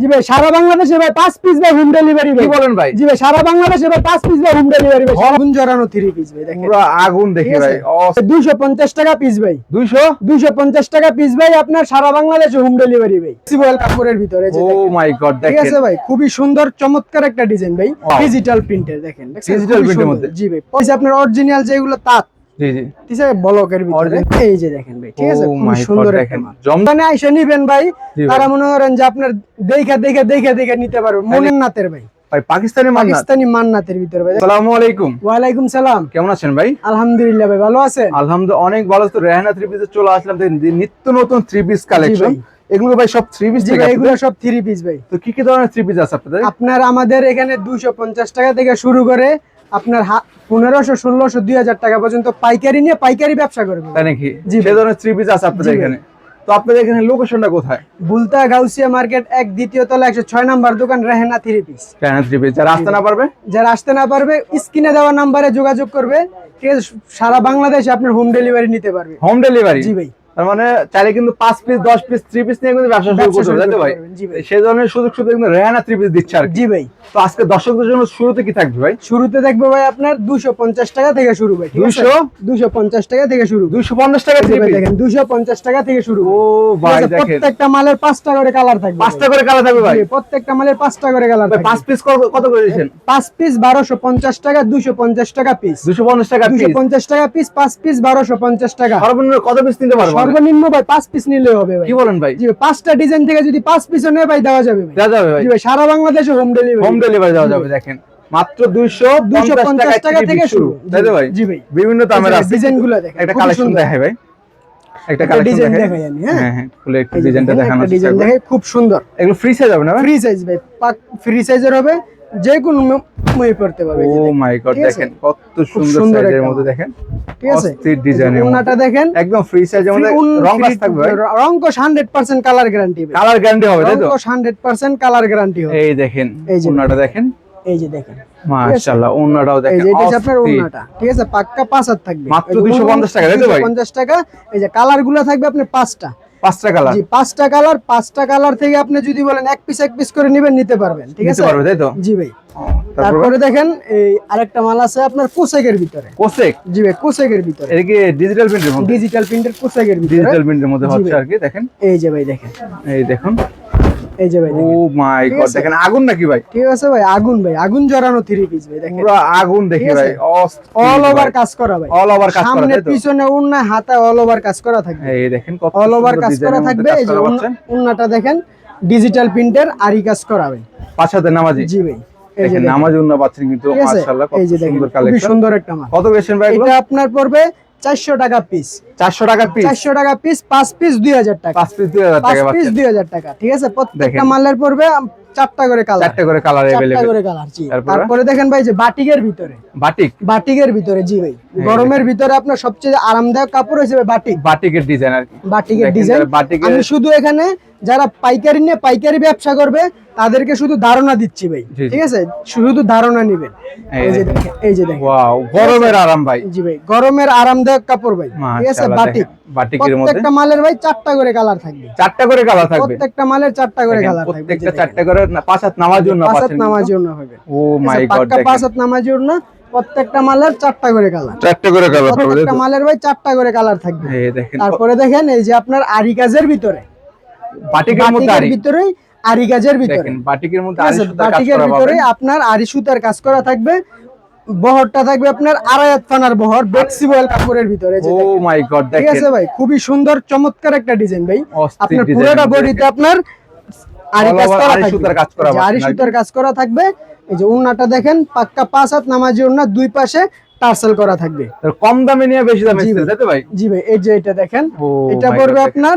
জি ভাই সারা বাংলাদেশে ভাই পাঁচ পিস ভাই হোম ডেলিভারি ভাই। বলেন ভাই? জি ভাই সারা বাংলাদেশে ভাই পাঁচ পিস ভাই হোম ডেলিভারি ভাই। আগুন জড়ানো থ্রি পিস ভাই দেখেন। পুরো আগুন দেখি ভাই আছে? দুইশো পঞ্চাশ টাকা পিস ভাই। টাকা পিস আপনার সারা বাংলাদেশে হোম ডেলিভারি ভাই। সিবল কাপড়ের ভিতরে ও মাই গড ঠিক আছে ভাই খুবই সুন্দর চমৎকার একটা ডিজাইন ভাই। ডিজিটাল প্রিন্টের দেখেন। এর সুন্দর। মধ্যে। জি ভাই আপনার অরিজিনাল যেগুলো তাঁত জি জি। ঠিক আছে ব্লকের ভিতরে এই যে দেখেন ভাই ঠিক আছে? ও সুন্দর দেখেন। মাল। মানে আইসা নিবেন ভাই তারা মনে করেন যে আপনার দেখে দেখে দেখে দেখে নিতে পারবে। মনের নাতের ভাই। ভাই পাকিস্তানি মান্নাত। পাকিস্তানি মান্নাতের ভিতরে ভাই। আসসালামু আলাইকুম। ওয়ালাইকুম সালাম। কেমন আছেন ভাই? আলহামদুলিল্লাহ ভাই ভালো আছেন? আলহামদুলিল্লাহ অনেক ভালো। তো রেহানা থ্রি পিসে চলে আসলাম। নিত্য নতুন থ্রি পিস কালেকশন। এগুলো ভাই সব থ্রি পিস এগুলো সব থ্রি পিস ভাই। তো কি কি ধরনের থ্রি পিস আছে আপনাদের? আপনার আমাদের এখানে দুইশো পঞ্চাশ টাকা থেকে শুরু করে আপনার পনেরোশো ষোলোশো দুই হাজার টাকা পর্যন্ত পাইকারি নিয়ে পাইকারি ব্যবসা করবে তাই নাকি? জি ভাই। ধরনের থ্রি পিস আছে আপনাদের এখানে। তো আপনাদের এখানে লোকেশনটা কোথায়? বুলতা গাউসিয়া মার্কেট এক দ্বিতীয় তলা একশো ছয় নাম্বার দোকান Rehena three piece Rehana three piece যারা আসতে না পারবে? যারা আসতে না পারবে স্ক্রিনে দেওয়া নাম্বারে যোগাযোগ করবে। সারা বাংলাদেশে আপনার হোম ডেলিভারি নিতে পারবে। হোম ডেলিভারি জি ভাই। তার মানে চাইলে কিন্তু পাঁচ পিস দশ পিস থ্রি পিস নিয়ে কিন্তু ব্যবসা শুরু করতে তাই তো ভাই। সেই ধরনের সুযোগ সুবিধা কিন্তু রেহানা থ্রি পিস দিচ্ছে আর জি ভাই। তো আজকে দর্শকদের জন্য শুরুতে কি থাকবে ভাই? শুরুতে দেখব ভাই আপনার দুশো পঞ্চাশ টাকা থেকে শুরু ভাই দুইশো? দুশো পঞ্চাশ টাকা থেকে শুরু। দুইশো পঞ্চাশ টাকা পিস দেখেন দুশো পঞ্চাশ টাকা থেকে শুরু। ও ভাই প্রত্যেকটা মালের পাঁচটা করে কালার থাকবে পাঁচটা করে কালা থাকবে ভাই? প্রত্যেকটা মালের পাঁচটা করে কালার ভাই পাঁচ পিস কত করে দিয়েছেন? পাঁচ পিস বারোশো পঞ্চাশ টাকা দুশো পঞ্চাশ টাকা পিস দুশো পঞ্চাশ টাকা দুশো পঞ্চাশ টাকা পিস পাঁচ পিস বারোশো পঞ্চাশ টাকা। সর্বনিম্ন কত পিস নিতে পারব? সর্বনিম্ন ভাই পাঁচ পিস নিলে হবে ভাই। কি বলেন ভাই? জি পাঁচটা ডিজাইন থেকে যদি পাঁচ পিসও নেয় ভাই দেওয়া যাবে দেওয়া যাবে ভাই। জি ভাই সারা বাংলাদেশে হোম ডেলিভারি হোম ডেলিভারি দেওয়া যাবে দেখেন। মাত্র দুইশো দুশো পঞ্চাশ টাকা থেকে শুরু। তাই তো ভাই? জি ভাই। বিভিন্ন দামের আছে। দেখেন একটা কালেকশন দেখাই ভাই। একটা কালেকশন দেখাই। আমি হ্যাঁ? হ্যাঁ হ্যাঁ একটু ডিজাইনটা দেখেন, দেখানো একটা ডিজাইন দেখে খুব সুন্দর। এগুলো ফ্রি সাইজ হবে না ফ্রি সাইজ ভাই। ফ্রি সাইজের হবে। যে কোনো মই পড়তে পারবে ও মাই গড দেখেন কত সুন্দর সাইজের মধ্যে দেখেন ঠিক আছে? অস্থির ডিজাইনের দেখেন। একদম ফ্রি মধ্যে রং কাজ থাকবে রংকশ 100% কালার গ্যারান্টি কালার গ্যারান্টি হবে। তাই তো? রংকশ 100% কালার গ্যারান্টি হবে। এই দেখেন দেখেন। এই যে দেখেন। মাশাআল্লাহ ওন্নাটাও এই যে এটা আপনার। ঠিক আছে? পাক্কা পাঁচ হাত থাকবে। মাত্র 250 টাকা, তাই তো ভাই? 250 টাকা। এই যে কালারগুলো থাকবে আপনার পাঁচটা। পাঁচটা কালার? জি পাঁচটা কালার পাঁচটা কালার থেকে আপনি যদি বলেন এক পিস এক পিস করে নেবেন নিতে পারবেন ঠিক আছে? পারবে তাই তো? জি ভাই। তারপরে দেখেন এই আরেকটা মাল আছে আপনার কোসেকের ভিতরে। কোসেক? জি ভাই কোসেকের ভিতরে। এটা কি ডিজিটাল প্রিন্টের মধ্যে? ডিজিটাল প্রিন্টের কোসেকের ভিতরে। ডিজিটাল প্রিন্টের মধ্যে হচ্ছে আর কি দেখেন। এই যে ভাই দেখেন। এই দেখুন। এই যে ভাই ও মাই গড দেখেন আগুন নাকি ভাই? ঠিক আছে ভাই আগুন ভাই আগুন জড়ানো থ্রি পিস ভাই দেখেন। পুরো আগুন দেখি ভাই অল ওভার কাজ করা ভাই। অল ওভার কাজ করা সামনে পিছনে উন্না হাতে অল ওভার কাজ করা থাকবে। এই দেখেন কত অল ওভার কাজ করা থাকবে এই যে। উন্নাটা দেখেন ডিজিটাল প্রিন্টের আরি কাজ করা ভাই। পাঁচ হাতে নামাজি। জি ভাই। দেখেন নামাজি উন্না পাচ্ছেন কিন্তু মাশাআল্লাহ কত সুন্দর কালেকশন সুন্দর একটা মাল। কত বেশন ভাই এটা আপনার পড়বে চারশো টাকা পিস চারশো টাকা পিস চারশো টাকা পিস পাঁচ পিস দুই হাজার টাকা। পাঁচ পিস দুই হাজার টাকা পিস দুই হাজার টাকা ঠিক আছে? প্রত্যেকটা মালের পড়বে চারটা করে কালার চারটা করে কালার তারপরে? দেখেন ভাই যে বাটিকের ভিতরে। বাটিক? বাটিকের ভিতরে জি ভাই। হ্যাঁ, গরমের ভিতরে আপনার সবচেয়ে আরামদায়ক কাপড় হিসেবে বাটিক। বাটিকের ডিজাইন আর বাটিকের ডিজাইন আমি শুধু এখানে যারা পাইকারি নিয়ে পাইকারি ব্যবসা করবে তাদেরকে শুধু ধারণা দিচ্ছি ভাই। ঠিক আছে? শুধু ধারণা নিবেন এই যে দেখেন। ওয়াও গরমের আরাম ভাই। জি ভাই গরমের আরামদায়ক কাপড় ভাই। ঠিক আছে? বাটিক। বাটিকের মধ্যে। প্রত্যেকটা মালের ভাই চারটা করে কালার থাকবে। চারটা করে কালার থাকবে। প্রত্যেকটা মালের চারটা করে কালার থাকবে। প্রত্যেকটা চারটা করে না- পাঁচ হাত নামার জন্য পাঁচ হাত নামার জন্য হবে। ও মাই গড পাঁচ হাত নামার জন্য প্রত্যেকটা মালের চারটা করে কালার। চারটা করে কালার প্রত্যেকটা মালের ভাই চারটা করে কালার থাকবে। এই দেখেন তারপরে দেখেন এই যে আপনার আরি কাজের ভিতরে। বাটিকের মধ্যে বাটিকের আরি ভিতরেই ভিতরে বাটিকের মধ্যে আরি আছে? সুতার কাজ করা ভিতরে আপনার আরি সুতার কাজ করা থাকবে বহরটা থাকবে আপনার আড়াই বহর ফ্লেক্সিবল কাপড়ের ভিতরে ও মাই গড ঠিক আছে ভাই খুবই সুন্দর চমৎকার একটা ডিজাইন ভাই আপনার পুরোটা বডিতে আপনার আরি কাজ করা থাকবে। সুতার কাজ করা আরি। সুতার কাজ করা থাকবে এই যে উন্নাটা দেখেন পাক্কা পাঁচ হাত নামাজি উন্না দুই পাশে টার্সেল করা থাকবে কম দামে নিয়ে বেশি দামে ভাই। জি ভাই এই যে এটা দেখেন এটা পড়বে আপনার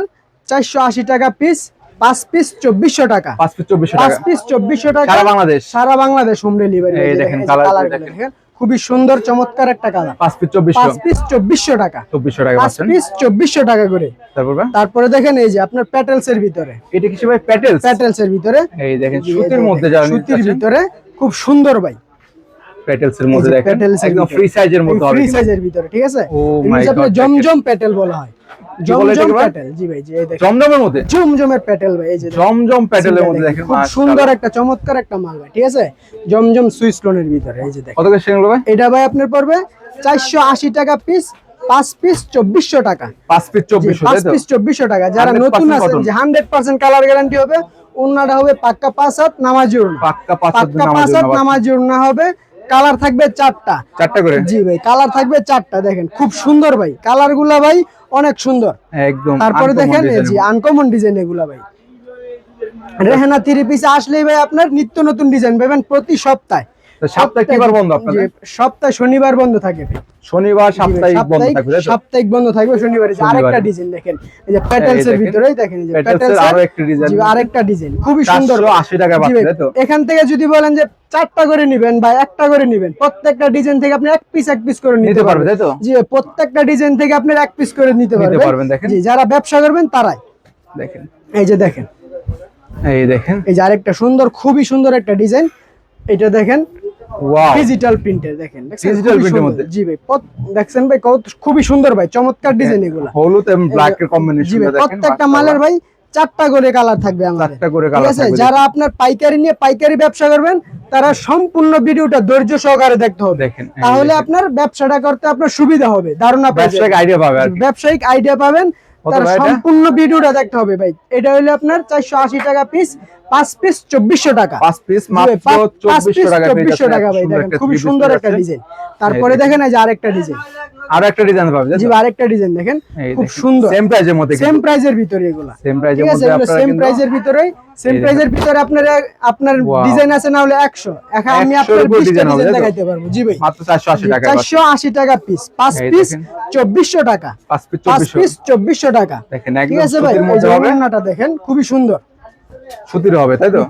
চারশো আশি টাকা পিস পাঁচ পিস চব্বিশশো টাকা। পাঁচ পিস চব্বিশশো পাঁচ টাকা। পিস চব্বিশশো টাকা সারা বাংলাদেশ। সারা বাংলাদেশ হোম ডেলিভারি দেখেন। খুবই সুন্দর চমৎকার একটা কালার পাঁচ পিস চব্বিশশো। পাঁচ পিস চব্বিশশো টাকা। চব্বিশশো টাকা পাঁচ পিস চব্বিশশো টাকা করে। তারপর? তারপরে দেখেন এই যে আপনার প্যাটেলস এর ভিতরে। এটা কিছু ভাই প্যাটেলস প্যাটেলস এর ভিতরে। এই দেখেন সুতির মধ্যে সুতির ভিতরে। খুব সুন্দর ভাই। মধ্যে দেখেন একদম ফ্রি সাইজের মধ্যে হবে ফ্রি সাইজের ভিতরে ঠিক আছে? হচ্ছে আপনার God, জমজম প্যাটেল বলা হয়। জমজম প্যাটেল জি ভাই জি এই দেখেন। জমজমের মধ্যে? জমজমের প্যাটেল ভাই এই যে জমজম প্যাটেলের মধ্যে দেখেন, দেখেন খুব সুন্দর একটা চমৎকার একটা মাল ভাই ঠিক আছে? জমজম সুইস লোনের ভিতরে এই যে দেখেন। কত করে সেগুলো ভাই? এটা ভাই আপনার পড়বে চারশো আশি টাকা পিস পাঁচ পিস চব্বিশশো টাকা। পাঁচ পিস চব্বিশশো পাঁচ পিস চব্বিশশো টাকা। যারা নতুন আছেন যে হান্ড্রেড পার্সেন্ট কালার গ্যারান্টি হবে ওনাটা হবে পাক্কা পাঁচ হাত নামাজি পাক্কা পাঁচ হাত। নামাজি হবে। কালার থাকবে চারটা। চারটা করে? জি ভাই কালার থাকবে চারটা দেখেন খুব সুন্দর ভাই। কালারগুলা ভাই অনেক সুন্দর। একদম তারপরে দেখেন জি যে আনকমন ডিজাইন এগুলা ভাই। রেহানা থ্রি পিস আসলেই ভাই আপনার নিত্য নতুন ডিজাইন পাবেন প্রতি সপ্তাহে। সপ্তাহে কিবার বন্ধ আপনাদের? সপ্তাহে শনিবার বন্ধ থাকে শনিবার সাপ্তাহিক বন্ধ থাকবে সাপ্তাহিক বন্ধ থাকবে শনিবারে আরেকটা ডিজাইন দেখেন এই যে প্যাটেলস এর ভিতরেই দেখেন যে প্যাটেলস আরও একটা design। আরেকটা ডিজাইন খুবই সুন্দর। 480 টাকা তো? এখান থেকে যদি বলেন যে চারটা করে নিবেন বা একটা করে নিবেন প্রত্যেকটা ডিজাইন থেকে আপনি এক পিস এক পিস করে নিতে পারবেন। তাই তো? জি প্রত্যেকটা ডিজাইন থেকে আপনি এক পিস করে নিতে পারবেন, দেখেন। জি যারা ব্যবসা করবেন তারাই। দেখেন। এই যে দেখেন। এই দেখেন। এই যে আরেকটা সুন্দর খুবই সুন্দর একটা ডিজাইন। এটা দেখেন ওয়াও ডিজিটাল প্রিন্টের দেখেন। খুবই সুন্দর। মধ্যে? জি ভাই ভাই কত খুবই সুন্দর ভাই চমৎকার ডিজাইন এগুলা। হলুদ এবং ব্ল্যাক এর কম্বিনেশন দেখেন প্রত্যেকটা মালের ভাই চারটা করে কালার থাকবে আমাদের। চারটা করে কালার থাকবে। যারা আপনার পাইকারি নিয়ে পাইকারি ব্যবসা করবেন তারা সম্পূর্ণ ভিডিওটা ধৈর্য সহকারে দেখতে হবে। দেখেন তাহলে আপনার ব্যবসাটা করতে আপনার সুবিধা হবে ধারণা ব্যবসায়িক আইডিয়া পাবে আর কি। ব্যবসায়িক আইডিয়া পাবেন তার সম্পূর্ণ ভিডিওটা দেখতে হবে ভাই। এটা হলো আপনার চারশো আশি টাকা পিস পাঁচ পিস চব্বিশশো টাকা। পাঁচ পিস মাত্র পাঁচ- পাঁচ চব্বিশশো piece টাকা 2400 টাকা ভাই দেখেন খুব খুবই সুন্দর একটা ডিজাইন তারপরে দেখেন। দেখেন এই যে আরেকটা ডিজাইন আরও একটা ডিজাইন পাবে জি আরেকটা ডিজাইন দেখেন। খুব সুন্দর। সেম প্রাইজের মধ্যে সেম প্রাইজের ভিতরে এগুলা। সেম প্রাইজের মধ্যে আপনারা সেম প্রাইজের ভিতরে সেম প্রাইজের ভিতরে আপনার আপনার ডিজাইন আছে না হলে 100 এখন আমি 100 আপনার এর উপর 20 টা ডিজাইন দেখাইতে পারব। জি ভাই। মাত্র 480 টাকা 480 টাকা পিস পাঁচ পিস দেখেন। 2400 টাকা। পাঁচ পিস পাঁচ 2400 টাকা। দেখেন ঠিক আছে ভাই দেখেন খুবই সুন্দর। সুতির হবে তাই তো?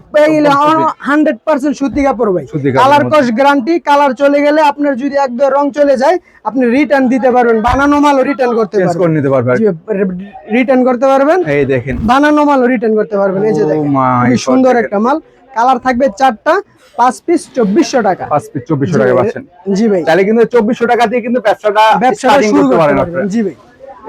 হান্ড্রেড পার্সেন্ট সুতি কাপড় ভাই। কালার কস গ্যারান্টি কালার চলে গেলে আপনার যদি একদম রং চলে যায় আপনি রিটার্ন দিতে পারবেন বানানো মালও রিটার্ন করতে পারবেন। নিতে পারবে আর কি। রিটার্ন করতে পারবেন। এই দেখেন। বানানো মালও রিটার্ন করতে পারবেন। এই যে Oh দেখেন সুন্দর একটা মাল। কালার থাকবে চারটা পাঁচ পিস চব্বিশশো টাকা। পাঁচ পিস চব্বিশশো টাকা পাচ্ছেন। জি ভাই। তাহলে কিন্তু চব্বিশশো টাকা দিয়ে কিন্তু ব্যবসাটা ব্যবসাটা শুরু করতে পারেন পারবেন। জি ভাই।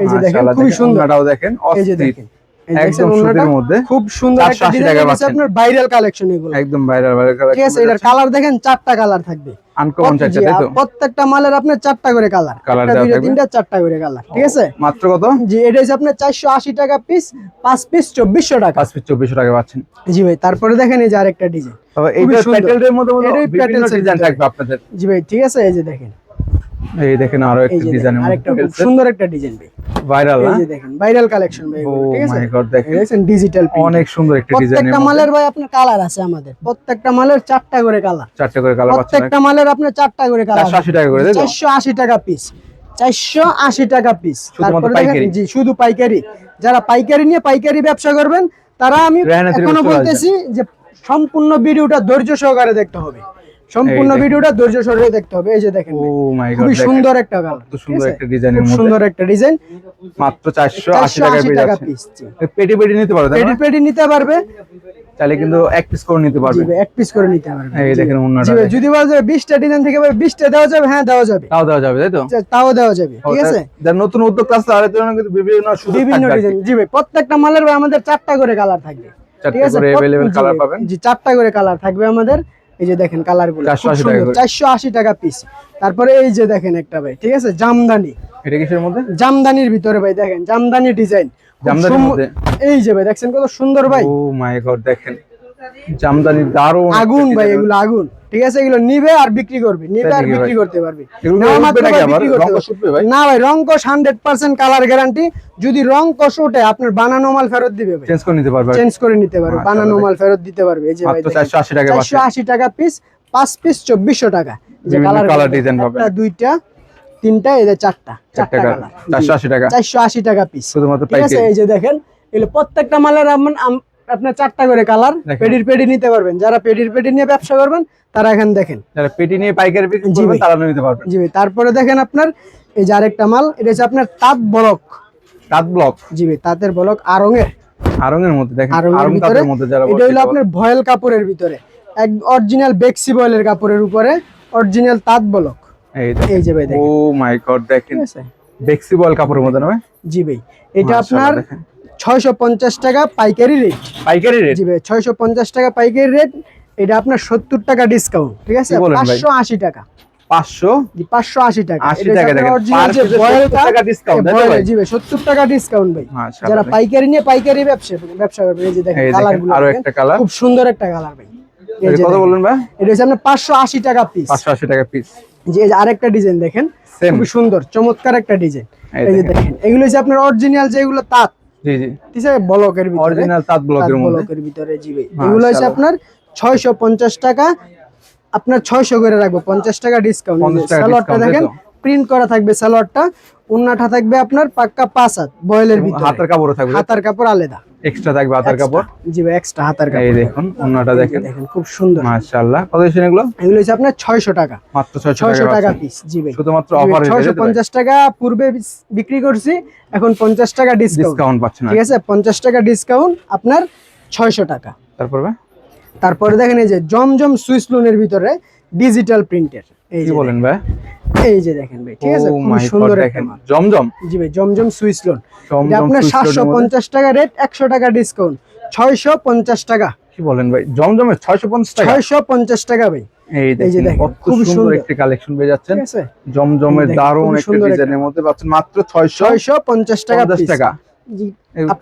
এই যে দেখেন খুবই সুন্দর। ওড়নাটাও দেখেন এই যে অস্থির। দেখেন। এই একদম সুতির মধ্যে খুব সুন্দর একটা ডিজাইন আছে আপনার ভাইরাল কালেকশন এগুলো। একদম ভাইরাল ভাইরাল ঠিক আছে এটার কালার দেখেন চারটা কালার থাকবে। আনকমন চাইছে তাই তো? প্রত্যেকটা মালের আপনার চারটা করে কালার Colour দুইটা তিনটা চারটা করে কালার ঠিক আছে? মাত্র কত? জি এটা হচ্ছে আপনার চারশো আশি টাকা পিস পাঁচ পিস চব্বিশশো টাকা। পিস পাচ্ছেন। জি ভাই তারপরে দেখেন এই যে আরেকটা ডিজাইন তবে এইটা প্যাটেলের মধ্যে মধ্যে বিভিন্ন ডিজাইন থাকবে আপনাদের। জি ভাই ঠিক আছে এই যে দেখেন। এই দেখেন আরও একটা ডিজাইন আরেকটা সুন্দর একটা ডিজাইন ভাই। ভাইরাল এই যে দেখেন ভাইরাল কালেকশন ভাই ঠিক আছে? মাই গড দেখেন। ডিজিটাল অনেক সুন্দর একটা ডিজাইন প্রত্যেকটা মালের ভাই আপনার কালার আছে আমাদের। প্রত্যেকটা মালের চারটা করে কালার চারটে করে কালার প্রত্যেকটা মালের আপনার চারটা করে কালার 480 টাকা করে, তাই তো? চারশো আশি টাকা পিস চারশো আশি টাকা পিস তারপরে দেখেন পাইকারি? জি শুধু পাইকারি। যারা পাইকারি নিয়ে পাইকারি ব্যবসা করবেন তারা আমি এখনও বলতেছি যে সম্পূর্ণ ভিডিওটা ধৈর্য সহকারে দেখতে হবে। সম্পূর্ণ ভিডিওটা ধৈর্য সহকারে দেখতে হবে। এই যে দেখেন ও মাই গড খুবই সুন্দর একটা কালার কত সুন্দর একটা ডিজাইনের মধ্যে। সুন্দর একটা ডিজাইন মাত্র চারশো আশি চারশো টাকা পিস পেটি পেটি নিতে পারবে না? পেডি নিতে পারবে। তাহলে কিন্তু এক পিস করে নিতে পারবে। এক পিস করে নিতে পারবে। এই দেখেন জি যদি বলা যায় বিশটা ডিজাইন থেকে ভাই বিশটা দেওয়া যাবে হ্যাঁ দেওয়া যাবে। তাও দেওয়া যাবে তাই তো? তাও দেওয়া যাবে ঠিক আছে? যারা নতুন উদ্যোক্তা আছে তাদের জন্য কিন্তু বিভিন্ন সুযোগ বিভিন্ন আর। ডিজাইন জি ভাই প্রত্যেকটা মালের ভাই আমাদের চারটা করে কালার থাকবে। চারটে ঠিক আছে? করে colour ভাই, পাবেন। জি চারটা করে কালার থাকবে আমাদের। এই যে দেখেন কালারগুলো 480 টাকা চারশো আশি টাকা পিস তারপরে এই যে দেখেন একটা ভাই ঠিক আছে? জামদানি। এটা কিসের মধ্যে? জামদানির ভিতরে ভাই দেখেন জামদানি ডিজাইন জামদানির এই যে ভাই দেখছেন কত সুন্দর ভাই? ও মাই গড দেখেন। জামদানি দারুণ আগুন ভাই এগুলো আগুন। ঠিক আছে এগুলো নিবে আর বিক্রি করবে। নিবে আর বিক্রি করতে পারবে? না ভাই রং কষ হান্ড্রেড পার্সেন্ট কালার গ্যারান্টি যদি রং কষ ওঠে আপনার বানানো মাল ফেরত দিবে চেঞ্জ করে নিতে পারবে চেঞ্জ করে নিতে পারবে বানানো মাল ফেরত দিতে পারবে। এই যে ভাই মাত্র 480 টাকা চারশো আশি টাকা পিস পাঁচ পিস চব্বিশশো টাকা। যে কালার design পাবেন। একটা দুইটা তিনটা এই যে চারটা চারটা কালার 480 টাকা। চারশো আশি টাকা পিস শুধুমাত্র এই যে দেখেন এগুলো প্রত্যেকটা মালের আপনার চারটা করে কালার পেডির পেডি নিতে পারবেন। যারা পেডির পেডি নিয়ে ব্যবসা করবেন তারা এখান দেখেন। যারা পেটি নিয়ে পাইকারি বিক্রি করবেন তারা নিতে পারবেন। জি তারপরে দেখেন আপনার এই যে আরেকটা মাল এটা হচ্ছে আপনার তাঁত ব্লক। তাঁত ব্লক। জি তাঁতের ব্লক আরঙের আরঙের মধ্যে দেখেন আরং তাঁতের মধ্যে যারা এটা হলো আপনার ভয়েল কাপড়ের ভিতরে। এক অরিজিনাল বেক্সি বয়েলের কাপড়ের উপরে অরিজিনাল তাঁত বলক। এই যে ভাই ও মাই গড দেখেন। বেক্সি বল কাপড়ের মধ্যে না ভাই? জি ভাই এটা আপনার দেখেন। ছয়শো পঞ্চাশ টাকা পাইকারি রেট পাইকারি রেট জি ভাই ছয়শো পঞ্চাশ টাকা পাইকারি রেট এটা আপনার সত্তর টাকা ডিসকাউন্ট ঠিক আছে? পাঁচশো আশি টাকা। পাঁচশো? পাঁচশো আশি টাকা। 80 এটা টাকা হচ্ছে দেখেন, আপনার original per যে piece এ বয়েলটা 70 টাকা discount, তাই তো ভাই? জি ভাই সত্তর টাকা ডিসকাউন্ট ভাই। যারা পাইকারি নিয়ে পাইকারি ব্যবসা ব্যবসা করবে এই যে দেখেন কালারগুলো আরও দেখেন। একটা কালার খুব সুন্দর একটা কালার ভাই। কত বললেন ভাই? এটা হচ্ছে আপনার পাঁচশো আশি টাকা পিস পাঁচশো আশি টাকা পিস যে আরেকটা ডিজাইন দেখেন. খুবই সুন্দর চমৎকার একটা ডিজাইন এই যে। দেখেন। এগুলো হচ্ছে আপনার অরিজিনাল যেগুলো তাঁত জি জি। ঠিক আছে ব্লকের ভিতরে অরিজিনাল তাঁত ব্লকের মধ্যে। ব্লকের ভিতরে জি ভাই এগুলো হচ্ছে আপনার ছয়শো পঞ্চাশ টাকা আপনার ছয়শো করে রাখব পঞ্চাশ টাকা ডিসকাউন্ট 50 সালোয়ারটা দেখেন প্রিন্ট করা থাকবে সালোয়ারটা উন্নাটা থাকবে আপনার পাক্কা পাঁচ হাত বয়েলের ভিতরে। হাতের কাপড় থাকবে। হাতার কাপড় আলাদা। এক্সট্রা থাকবে হাতের কাপড়? জি ভাই এক্সট্রা হাতার এই কাপড়। দেখুন অন্যটা দেখেন। দেখেন খুব সুন্দর। মাশাআল্লাহ। কত দিচ্ছেন এগুলো? এগুলো হচ্ছে আপনার ছয়শো টাকা। মাত্র ছয়শো ছয়শো টাকা টাকা পিস জি ভাই। শুধুমাত্র অফার ছয়শো পঞ্চাশ টাকা পূর্বে বিক্রি করছি এখন পঞ্চাশ টাকা ডিসকাউন্ট ডিসকাউন্ট পাচ্ছেন ঠিক আছে পঞ্চাশ টাকা ডিসকাউন্ট আপনার ছয়শো টাকা। তারপর তারপরে দেখেন এই যে জমজম সুইস লোনের ভিতরে ডিজিটাল প্রিন্টের এই যে বলেন ভাই? এই যে দেখেন ভাই ঠিক আছে খুব সুন্দর দেখেন জমজম। জি ভাই জমজম সুইস লোন। আপনার Swiss সাতশো loan এর মধ্যে? পঞ্চাশ টাকা রেট একশো টাকা ডিসকাউন্ট ছয়শো পঞ্চাশ টাকা। কি বলেন ভাই? ছয়শো পঞ্চাশ টাকা? ছয়শো পঞ্চাশ টাকা ভাই। এই এই যে দেখেন দেখেন, সুন্দর। একটি কালেকশন পেয়ে যাচ্ছেন। জমজমের দারুণ একটা সুন্দর ডিজাইনের মধ্যে পাচ্ছেন মাত্র ছয়শো ছয়শো পঞ্চাশ টাকা পঞ্চাশ piece। টাকা।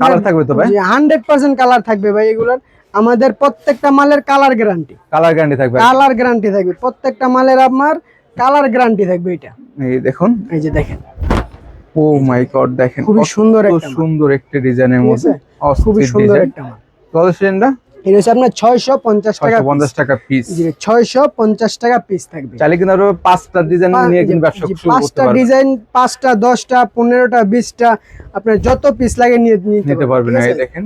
কালার থাকবে তো ভাই? হান্ড্রেড পার্সেন্ট কালার থাকবে ভাই এগুলোর। আমাদের প্রত্যেকটা মালের কালার গ্যারান্টি কালার গ্যারান্টি থাকবে। কালার গ্যারান্টি থাকবে। প্রত্যেকটা মালের আপনার কালার গ্যারান্টি থাকবে এটা। এই দেখুন। এই যে দেখেন। ও মাই গড দেখেন কত সুন্দর একটা সুন্দর একটি ডিজাইনের মধ্যে? খুবই সুন্দর একটা মাল। কত সেন্ডা এটা হচ্ছে আপনার ছয়শো পঞ্চাশ টাকা ছয়শো পঞ্চাশ টাকা পিস ছয়শো পঞ্চাশ টাকা পিস থাকবে। চাইলে কিন্তু আরও পাঁচটা ডিজাইন নিয়ে কিন্তু ব্যবসা শুরু করতে পাঁচটা ডিজাইন পাঁচটা দশটা পনেরোটা বিশটা আপনার যত পিস লাগে নিয়ে নিতে পারবেন। এই দেখেন।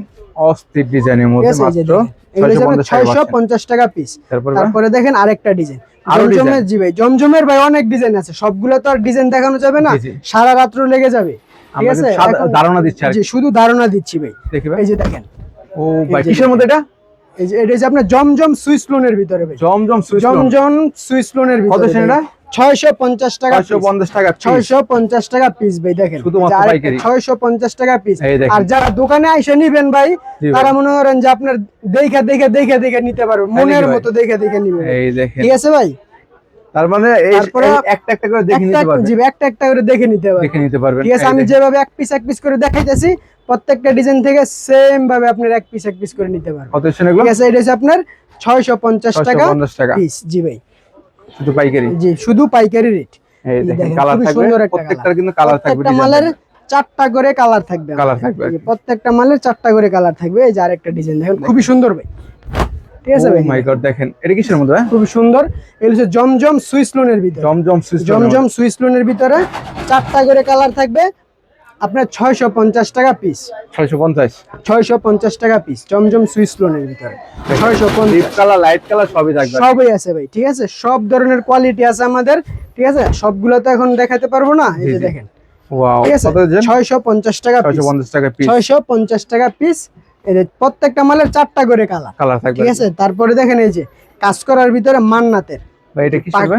অস্থির ডিজাইনের মধ্যে যে মাত্র দেখেন। এগুলো ছয়শো হচ্ছে আপনার পঞ্চাশ টাকা ছয়শো পাচ্ছেন। পঞ্চাশ টাকা পিস তারপরে দেখেন আরেকটা ডিজাইন জমজমের জি ভাই জমজমের ভাই অনেক ডিজাইন আছে। সবগুলো তো আর ডিজাইন দেখানো যাবে না। সারা রাত্র লেগে যাবে। ঠিক আছে? ধারণা দিচ্ছি জি শুধু ধারণা দিচ্ছি ভাই। দেখি ভাই এই যে দেখেন। ও ভাই যে কিসের মধ্যে এটা? এই যে এটা হচ্ছে আপনার জমজম সুইস লোনের ভিতরে ভাই। জমজম জমজম সুইস লোনের কত ভিতরে সেটা? ছয়শো পঞ্চাশ টাকা ছয়শো পঞ্চাশ টাকা piece। ছয়শো পঞ্চাশ টাকা পিস ভাই দেখেন। শুধুমাত্র পাইকারি। ছয়শো পঞ্চাশ টাকা পিস আর যারা দোকানে নিবেন ভাই তারা মনে করেন যে আপনার দেখে দেখে দেখে দেখে নিতে পারবে। মনের মতো দেখে দেখে নিবে এই দেখেন। ঠিক আছে ভাই? তার মানে একটা একটা করে দেখে নিতে পারবেন। জি ভাই, একটা একটা করে দেখে নিতে পারবে দেখে নিতে পারবেন। ঠিক আছে আমি যেভাবে এক পিস এক পিস করে দেখাইতেছি প্রত্যেকটা ডিজাইন থেকে সেম ভাবে আপনার এক পিস এক পিস করে নিতে পারবেন। কত ঠিক আছে এটা হচ্ছে আপনার ছয়শো পঞ্চাশ ছয়শো টাকা পঞ্চাশ টাকা। পিস জি ভাই। শুধু পাইকারি? জি শুধু পাইকারি রেট এই এই দেখেন দেখেন, কালার থাকবে। প্রত্যেকটার কিন্তু কালার থাকবে প্রত্যেকটা মালের চারটা করে কালার থাকবে। Colour থাকবে। আর এই প্রত্যেকটা মালের চারটা করে কালার থাকবে। এই যে আরেকটা ডিজাইন দেখেন খুবই সুন্দর ভাই। ঠিক আছে ভাই? মাই গড দেখেন এটা কিসের মধ্যে খুবই সুন্দর। হচ্ছে জমজম সুইস লোনের ভিতরে। জমজম সুইস জমজম সুইস লোনের ভিতরে চারটা করে কালার থাকবে। আপনার ছয়শো পঞ্চাশ টাকা পিস ছয়শো পঞ্চাশ। ছয়শো পঞ্চাশ টাকা পিস জমজম সুইস লোনের ভিতরে। ছয়শো ডিপ পঞ্চাশ কালার লাইট কালার সবই থাকবে। সবই আছে ভাই ঠিক আছে? সব ধরনের কোয়ালিটি আছে আমাদের ঠিক আছে? সবগুলো তো এখন দেখাতে পারব না এই যে দেখেন। ছয়শো পঞ্চাশ টাকা ছয়শো পঞ্চাশ টাকা পিস প্রত্যেকটা মালের চারটা করে কালার কালার থাকবে। ঠিক আছে? তারপরে দেখেন এই যে কাজ করার ভিতরে মান্নাতের।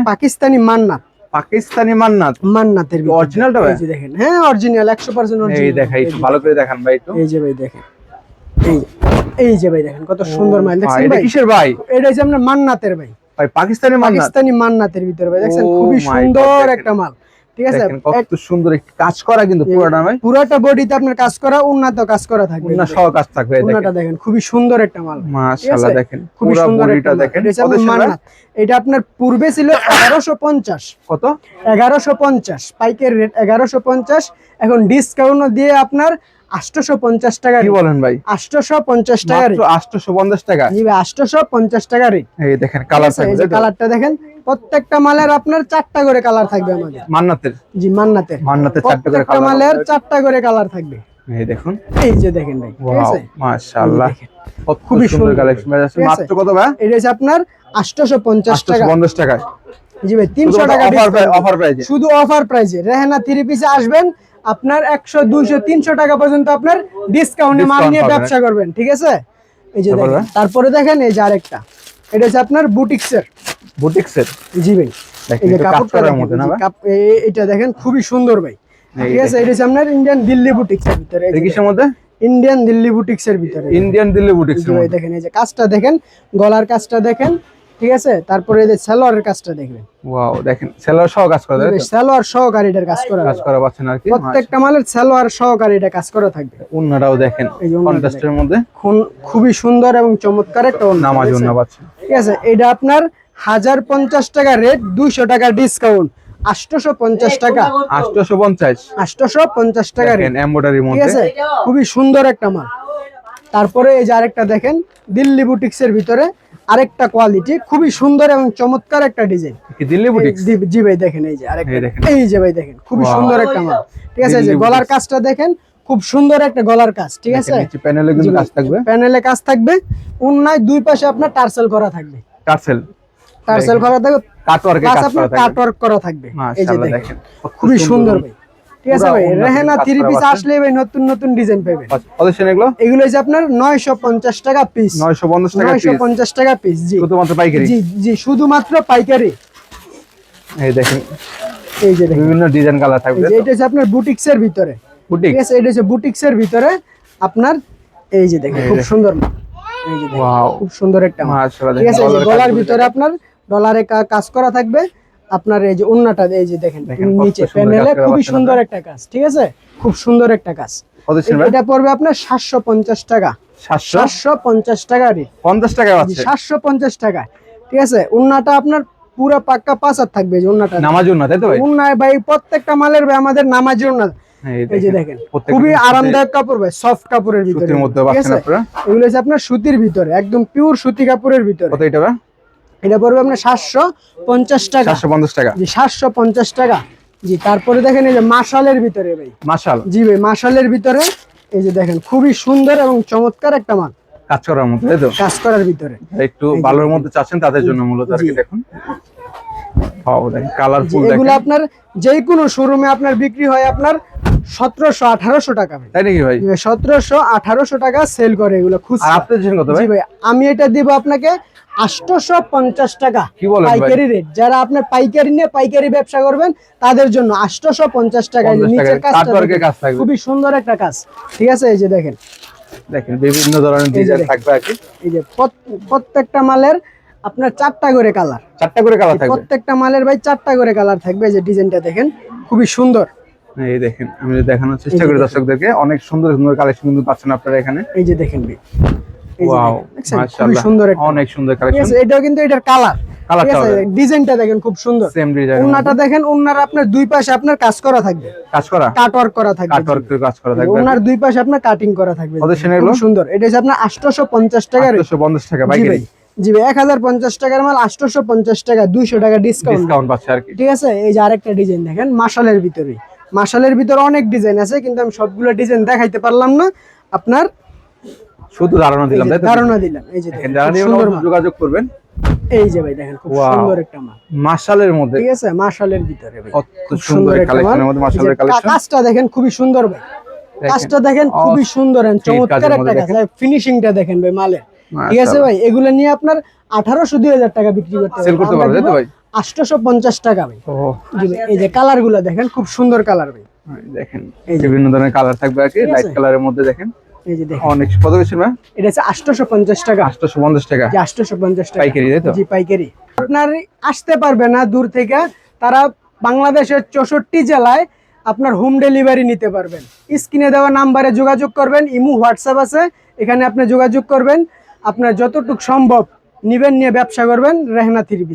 পাকিস্তানি মান্নাত। পাকিস্তানি মান্নাত? মান্নাতের অরিজিনালটা ভাই? দেখেন। হ্যাঁ অরিজিনাল 100% অরিজিনাল এই দেখাই একটু ভালো করে দেখান ভাই একটু। এই যে ভাই দেখেন। এই এই যে ভাই দেখেন কত সুন্দর মাল দেখছেন ভাই, এটা কিসের ভাই? এটা হচ্ছে আপনার মান্নাতের ভাই। ভাই পাকিস্তানি মান্নাত? পাকিস্তানি মান্নাতের ভিতরে ভাই। দেখছেন খুবই সুন্দর একটা মাল। ঠিক আছে? কত সুন্দর কাজ করা কিন্তু পুরোটা ভাই পুরোটা বডিতে আপনার কাজ করা উন্নত কাজ করা থাকবে। না সহ কাজ থাকবে এই দেখেন দেখেন খুবই সুন্দর একটা মাল। মাশাআল্লাহ দেখেন খুবই সুন্দর মাল। দেখেন এটা আপনার এটা পূর্বে ছিল এগারোশো পঞ্চাশ। কত? এগারোশো পঞ্চাশ পাইকের রেট এগারোশো পঞ্চাশ। এখন ডিসকাউন্ট দিয়ে আপনার আটশোশো পঞ্চাশ টাকা কি বলেন ভাই? আটশোশো পঞ্চাশ টাকা রেট মাত্র 850 টাকা। জি ভাই আটশোশো পঞ্চাশ টাকা রেট এই দেখেন কালার থাকবে কালারটা দেখেন প্রত্যেকটা মালের আপনার চারটা করে কালার থাকবে আমাদের। মান্নাতের? জি মান্নাতের। মান্নাতের চারটে করে কালার মালের চারটা করে কালার থাকবে। এই দেখুন। এই যে দেখেন ভাই মাশাআল্লাহ। খুবই খুবই সুন্দর। কালেকশন আছে? মাত্র কত ভাই? এটা হচ্ছে আপনার আটশোশো পঞ্চাশ টাকা। 850 টাকা জি ভাই তিনশো শুধুমাত্র টাকা অফার প্রাইজে শুধু অফার প্রাইজে রেহানা থ্রি পিসে আসবেন আপনার একশো দুইশো তিনশো টাকা পর্যন্ত আপনার ডিসকাউন্টে মাল নিয়ে ব্যবসা করবেন ঠিক আছে? এই যে দেখেন তারপরে দেখেন এই যে আরেকটা। এটা হচ্ছে আপনার বুটিক্সের। বুটিক্সের? জি ভাই। এই যে কাপড়টা মধ্যে না এটা দেখেন খুবই সুন্দর ভাই। ঠিক আছে এটা হচ্ছে আপনার ইন্ডিয়ান দিল্লি বুটিক্স এর ভিতরে। এই কিসের মধ্যে? ইন্ডিয়ান দিল্লি বুটিক্স এর ভিতরে। ইন্ডিয়ান দিল্লি বুটিক্স ভাই দেখেন এই যে কাজটা দেখেন গলার কাজটা দেখেন ঠিক আছে? তারপরে এই যে সালোয়ারের কাজটা দেখবেন। ওয়াও দেখেন সেলার সহ কাজ করে তো? সালোয়ার সহকারে এটার কাজ করা কাজ করা পাচ্ছেন আর কি প্রত্যেকটা মালের সালোয়ার সহকারে এটা কাজ করা থাকবে। উন্নাটাও দেখেন কন্ট্রাস্টের মধ্যে। খুবই সুন্দর এবং চমৎকার একটা ওড়না, নামাজ আছে? পাচ্ছেন। ঠিক আছে? এটা আপনার হাজার পঞ্চাশ টাকা রেট দুইশো টাকা ডিসকাউন্ট আটশোশো পঞ্চাশ টাকা। আটশোশো পঞ্চাশ। আটশোশো পঞ্চাশ টাকা রেট ঠিক আছে? খুবই সুন্দর একটা মাল। তারপরে এই যে আরেকটা দেখেন দিল্লি বুটিক্স ভিতরে আরেকটা কোয়ালিটি খুবই সুন্দর এবং চমৎকার একটা ডিজাইন দিল্লি বুটিক্স জি ভাই দেখেন এই যে আরেকটা। এই যে ভাই দেখেন খুবই সুন্দর একটা মাল। ঠিক আছে যে গলার কাজটা দেখেন খুব সুন্দর একটা গলার কাজ ঠিক আছে? প্যানেলে কিন্তু কাজ থাকবে। প্যানেলে কাজ থাকবে উন্নায় দুই পাশে আপনার টার্সেল করা থাকবে। টার্সেল। টার্সেল করা থাকবে কাটওয়ার্কে কাজ করা থাকবে। কাটওয়ার্ক করা থাকবে। এই যে দেখেন খুবই সুন্দর ভাই ঠিক আছে ভাই? রেহেনা থ্রি পিস আসলে ভাই নতুন নতুন ডিজাইন পাবেন। কত সেন এগুলো? এগুলো হচ্ছে আপনার নয়শো পঞ্চাশ টাকা পিস নয়শো পঞ্চাশ টাকা নয়শো piece। পঞ্চাশ টাকা পিস জি। শুধুমাত্র পাইকারি? জি জি শুধুমাত্র পাইকারি। এই দেখেন এই যে বিভিন্ন ডিজাইন কালার থাকবে। যে এটা হচ্ছে আপনার বুটিক্স এর ভিতরে। বুটিক? ঠিক আছে এটা হচ্ছে ভিতরে আপনার এই যে দেখেন খুব সুন্দর এই যে ওয়াও। খুব সুন্দর একটা ঠিক আছে গলার ভিতরে আপনার ডলারে কাজ করা থাকবে। আপনার এই যে এই যে দেখেন নিচে প্যানেলে খুবই সুন্দর একটা কাজ ঠিক আছে? খুব সুন্দর একটা কাজ। এটা পড়বে আপনার সাতশো পঞ্চাশ টাকা। সাতশো? পঞ্চাশ টাকা পঞ্চাশ টাকা সাতশো পঞ্চাশ টাকা। ঠিক আছে উন্নাটা আপনার পুরো পাক্কা পাঁচার থাকবে এই যে উন্নাটা নামাজ না তাই তো ভাই? প্রত্যেকটা মালের ভাই আমাদের নামাজি উন্না এই যে দেখেন খুবই আরামদায়ক কাপড় ভাই সফট কাপড়ের ভিতরে। সুতির মধ্যে পাচ্ছেন আপনারা এগুলো হচ্ছে আপনার সুতির ভিতরে একদম পিওর সুতি কাপড়ের ভিতরে। কত এটা এটা পড়বে আপনার সাতশো পঞ্চাশ টাকা। টাকা। জি টাকা। জি তারপরে দেখেন এই যে মাশালের ভিতরে ভাই। মাশাল। জি ভাই মাশালের ভিতরে এই যে দেখেন খুবই সুন্দর এবং চমৎকার একটা মাল। কাজ করার মধ্যে কাজ করার ভিতরে। একটু ভালোর মধ্যে চাচ্ছেন তাদের জন্য মূলত আর কি দেখুন। কালারফুল এগুলো আপনার যে কোনো শোরুমে আপনার বিক্রি হয় আপনার সতেরোশো আঠারোশো টাকা তাই নাকি ভাই? সতেরোশো আঠারোশো টাকা সেল করে এগুলো খুচরা। ভাই? আমি এটা দিব আপনাকে আটশোশো পঞ্চাশ টাকা পাইকারি রেট যারা আপনার পাইকারি নিয়ে পাইকারি ব্যবসা করবেন তাদের জন্য আটশোশো পঞ্চাশ টাকা এই যে 50 নিচের টাকা, কাজটা কাটওয়ার্কের দেখেন। কাজ খুবই সুন্দর একটা কাজ। ঠিক আছে এই যে দেখেন। দেখেন বিভিন্ন ধরনের ডিজাইন থাকবে এই যে প্রত্যেকটা মালের আপনার চারটা করে কালার চারটা করে কালার থাকবে? প্রত্যেকটা মালের ভাই চারটা করে কালার থাকবে যে ডিজাইনটা দেখেন খুবই সুন্দর। এই দেখেন আমি দেখানোর চেষ্টা করি দর্শকদেরকে অনেক সুন্দর সুন্দর কালেকশন কিন্তু পাচ্ছেন আপনারা এখানে। এই যে দেখেন ভাই। ওয়াও মাশাআল্লাহ সুন্দর অনেক সুন্দর কালেকশন এটাও কিন্তু এটার কালার ডিজাইনটা দেখেন খুব সুন্দর। সেম ডিজাইন উন্নাটা দেখেন উন্নার আপনার দুই পাশে আপনার কাজ করা থাকবে। কাজ করা? কাট ওয়ার্ক করা থাকবে। কাজ করা থাকবে। ওনার দুই পাশে আপনার কাটিং করা থাকবে। কত? সুন্দর। এটা হচ্ছে আপনার আটশোশো পঞ্চাশ টাকা rate। 850 টাকা ভাই। জি ভাই এক হাজার পঞ্চাশ টাকার মাল আটশোশো পঞ্চাশ টাকা দুইশো টাকা ডিসকাউন্ট ডিসকাউন্ট পাচ্ছে আর কি। ঠিক আছে? এই যে আরেকটা ডিজাইন দেখেন মাসালের ভিতরে। মাসালের ভিতরে অনেক ডিজাইন আছে কিন্তু আমি সবগুলো ডিজাইন দেখাইতে পারলাম না। আপনার শুধু ধারণা দিলাম যে তাই তো? ধারণা দিলাম এই যে দেখেন দেখেন, যারা খুব নিবেন সুন্দর অবশ্যই মাল। যোগাযোগ করবেন। এই যে ভাই দেখেন খুব সুন্দর একটা মাল। মাশালের মধ্যে। ঠিক আছে? মাসালের ভিতরে ভাই খুব সুন্দর কালেকশনের মধ্যে মাশালের কালেকশন কাজটা দেখেন খুবই সুন্দর ভাই। কাজটা দেখেন খুবই সুন্দর কাজের চমৎকার একটা কাজ। ফিনিশিংটা দেখেন ভাই মালের। ঠিক আছে ভাই এগুলো নিয়ে আপনার আঠারোশো দুই হাজার টাকা বিক্রি করতে সেল করতে পারবে ভাই? আটশোশো পঞ্চাশ টাকা ভাই। এই যে কালারগুলো দেখেন খুব সুন্দর কালার ভাই। দেখেন এই যে। বিভিন্ন ধরনের কালার থাকবে আর কি লাইট কালারের মধ্যে দেখেন। এই যে দেখেন। অনেক কত বেশি ভাই? এটা হচ্ছে আটশোশো পঞ্চাশ টাকা। আটশোশো পঞ্চাশ টাকা। আটশোশো পঞ্চাশ টাকা। পাইকারি তাই তো? জি পাইকারি। আপনার আসতে পারবে না দূর থেকে তারা বাংলাদেশের চৌষট্টি জেলায় আপনার হোম ডেলিভারি নিতে পারবেন। স্ক্রিনে দেওয়া নাম্বারে যোগাযোগ করবেন ইমু হোয়াটসঅ্যাপ আছে এখানে আপনি যোগাযোগ করবেন। আপনার যতটুক সম্ভব নিবেন নিয়ে ব্যবসা করবেন রেহনা থ্রি